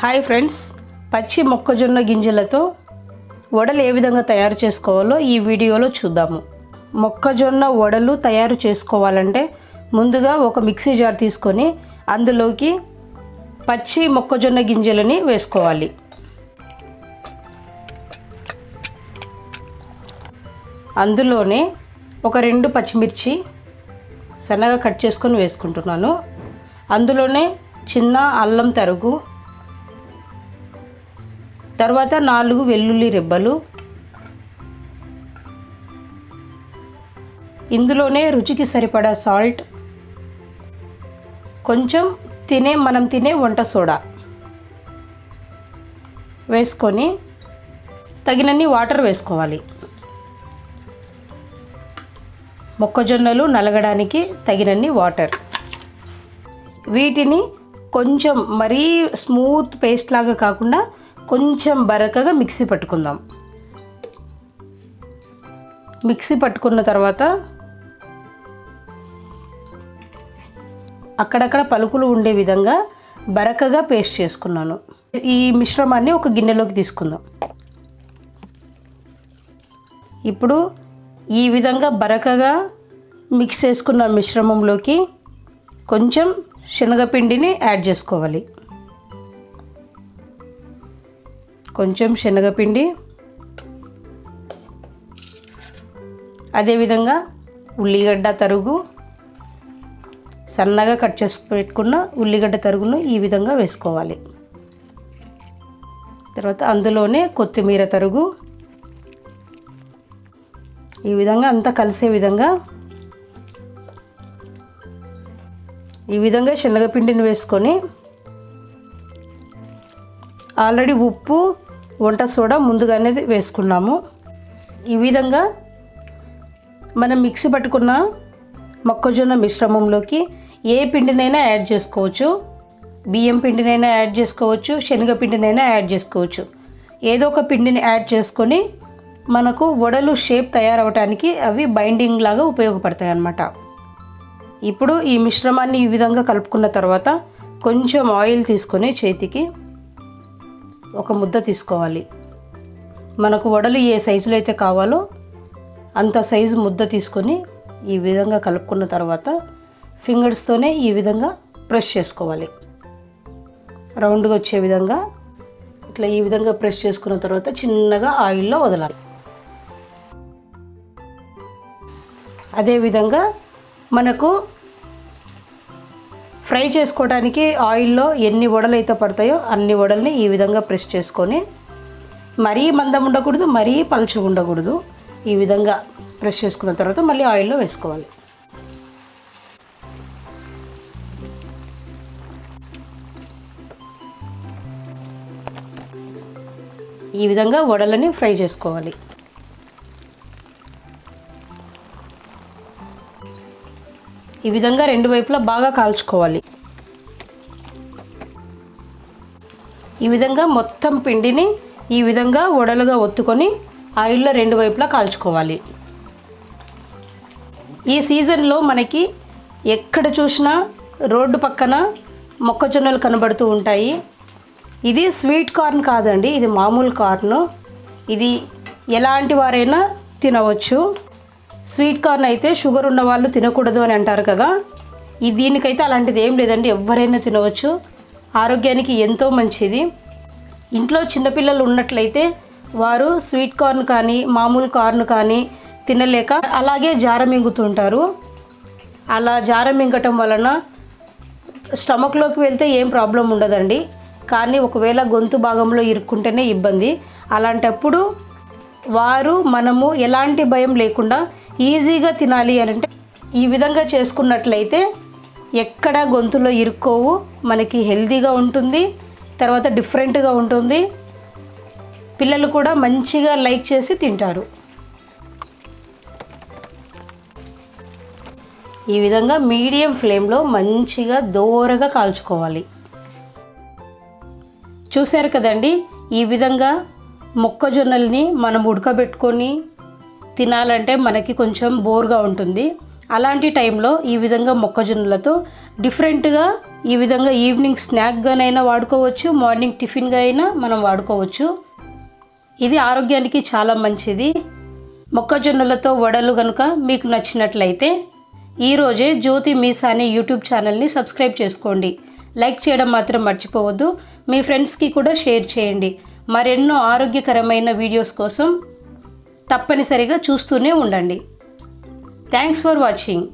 Hi friends పచ్చి మొక్కజొన్న గింజలతో వడలు ఏ విధంగా తయారు చేసుకోవాలో ఈ వీడియోలో చూద్దాము. మొక్కజొన్న వడలు తయారు చేసుకోవాలంటే ముందుగా ఒక మిక్సీ జార్ తీసుకొని అందులోకి పచ్చి మొక్కజొన్న గింజలని వేసుకోవాలి. అందులోనే ఒక రెండు పచ్చిమిర్చి సన్నగా కట్ చేసుకొని వేసుకుంటున్నాను. అందులోనే చిన్న అల్లం తరుగు తర్వాత నాలుగు వెల్లుల్లి రెబ్బలు. ఇందులోనే రుచికి సరిపడా సాల్ట్. కొంచెం తినే మనం తినే వంట సోడా వేసుకొని తగినన్ని వాటర్ వేసుకోవాలి. మొక్కజొన్నలు నలగడానికి తగినన్ని వాటర్. వీటిని కొంచెం మరీ స్మూత్ పేస్ట్ లాగా కాకుండా కొంచెం బరకగా మిక్సీ పట్టుకుందాం. మిక్సీ పట్టుకున్న తర్వాత అక్కడక్కడ పలుకులు ఉండే విధంగా బరకగా పేస్ట్ చేసుకున్నాను. ఈ మిశ్రమాన్ని ఒక గిన్నెలోకి తీసుకుందాం. ఇప్పుడు ఈ విధంగా బరకగా మిక్స్ చేసుకున్న మిశ్రమంలోకి కొంచెం శనగపిండిని యాడ్ చేసుకోవాలి. కొంచెం శనగపిండి. అదేవిధంగా ఉల్లిగడ్డ తరుగు. సన్నగా కట్ చేసి పెట్టుకున్న ఉల్లిగడ్డ తరుగును ఈ విధంగా వేసుకోవాలి. తర్వాత అందులోనే కొత్తిమీర తరుగు. ఈ విధంగా అంతా కలిసే విధంగా ఈ విధంగా శనగపిండిని వేసుకొని ఆల్రెడీ ఉప్పు వంట సోడా ముందుగానే వేసుకున్నాము. ఈ విధంగా మనం మిక్సీ పట్టుకున్న మొక్కజొన్న మిశ్రమంలోకి ఏ పిండినైనా యాడ్ చేసుకోవచ్చు. బియ్యం పిండినైనా యాడ్ చేసుకోవచ్చు. శనగ పిండినైనా యాడ్ చేసుకోవచ్చు. ఏదో ఒక పిండిని యాడ్ చేసుకొని మనకు వడలు షేప్ తయారవడానికి అవి బైండింగ్ లాగా ఉపయోగపడతాయి అన్నమాట. ఇప్పుడు ఈ మిశ్రమాన్ని ఈ విధంగా కలుపుకున్న తర్వాత కొంచెం ఆయిల్ తీసుకొని చేతికి ఒక ముద్ద తీసుకోవాలి. మనకు వడలు ఏ సైజులో అయితే కావాలో అంత సైజు ముద్ద తీసుకొని ఈ విధంగా కలుపుకున్న తర్వాత ఫింగర్స్తోనే ఈ విధంగా ప్రెస్ చేసుకోవాలి. రౌండ్గా వచ్చే విధంగా ఇట్లా ఈ విధంగా ప్రెస్ చేసుకున్న తర్వాత చిన్నగా ఆయిల్లో వదలాలి. అదేవిధంగా మనకు ఫ్రై చేసుకోవడానికి ఆయిల్లో ఎన్ని వడలు అయితే పడతాయో అన్ని వడల్ని ఈ విధంగా ప్రెస్ చేసుకొని మరీ మందం ఉండకూడదు మరీ పలుచగా ఉండకూడదు. ఈ విధంగా ప్రెస్ చేసుకున్న తర్వాత మళ్ళీ ఆయిల్లో వేసుకోవాలి. ఈ విధంగా వడలని ఫ్రై చేసుకోవాలి. ఈ విధంగా రెండు వైపులా బాగా కాల్చుకోవాలి. ఈ విధంగా మొత్తం పిండిని ఈ విధంగా వడలుగా ఒత్తుకొని ఆయిల్లో రెండు వైపులా కాల్చుకోవాలి. ఈ సీజన్లో మనకి ఎక్కడ చూసినా రోడ్డు పక్కన మొక్కజొన్నలు కనబడుతూ ఉంటాయి. ఇది స్వీట్ కార్న్ కాదండి ఇది మామూలు కార్న్. ఇది ఎలాంటి వారైనా తినవచ్చు. స్వీట్ కార్న్ అయితే షుగర్ ఉన్న వాళ్ళు తినకూడదు అని అంటారు కదా. ఈ దీనికైతే అలాంటిది ఏం లేదండి ఎవరైనా తినవచ్చు. ఆరోగ్యానికి ఎంతో మంచిది. ఇంట్లో చిన్నపిల్లలు ఉన్నట్లయితే వారు స్వీట్ కార్న్ కానీ మామూలు కార్న్ కానీ తినలేక అలాగే జారమింగుతుంటారు అలా జారమింగటం వలన స్టమక్లోకి వెళ్తే ఏం ప్రాబ్లం ఉండదండి. కానీ ఒకవేళ గొంతు భాగంలో ఇరుక్కుంటేనే ఇబ్బంది. అలాంటప్పుడు వారు మనము ఎలాంటి భయం లేకుండా ఈజీగా తినాలి అని అంటే ఈ విధంగా చేసుకున్నట్లయితే ఎక్కడ గొంతులో ఇరుక్కోవు మనకి హెల్తీగా ఉంటుంది తర్వాత డిఫరెంట్గా ఉంటుంది. పిల్లలు కూడా మంచిగా లైక్ చేసి తింటారు. ఈ విధంగా మీడియం ఫ్లేమ్లో మంచిగా దోరగా కాల్చుకోవాలి. చూశారు కదండి? ఈ విధంగా మొక్కజొన్నల్ని మనం ఉడకబెట్టుకొని తినాలంటే మనకి కొంచెం బోర్గా ఉంటుంది. అలాంటి టైంలో ఈ విధంగా మొక్కజొన్నలతో డిఫరెంట్గా ఈ విధంగా ఈవినింగ్ స్నాక్గానైనా వాడుకోవచ్చు మార్నింగ్ టిఫిన్గా అయినా మనం వాడుకోవచ్చు. ఇది ఆరోగ్యానికి చాలా మంచిది. మొక్కజొన్నలతో వడలు కనుక మీకు నచ్చినట్లయితే ఈరోజే జ్యోతి మీసా అనే యూట్యూబ్ ఛానల్ని సబ్స్క్రైబ్ చేసుకోండి. లైక్ చేయడం మాత్రం మర్చిపోవద్దు. మీ ఫ్రెండ్స్కి కూడా షేర్ చేయండి. మరెన్నో ఆరోగ్యకరమైన వీడియోస్ కోసం తప్పనిసరిగా చూస్తూనే ఉండండి. Thanks for watching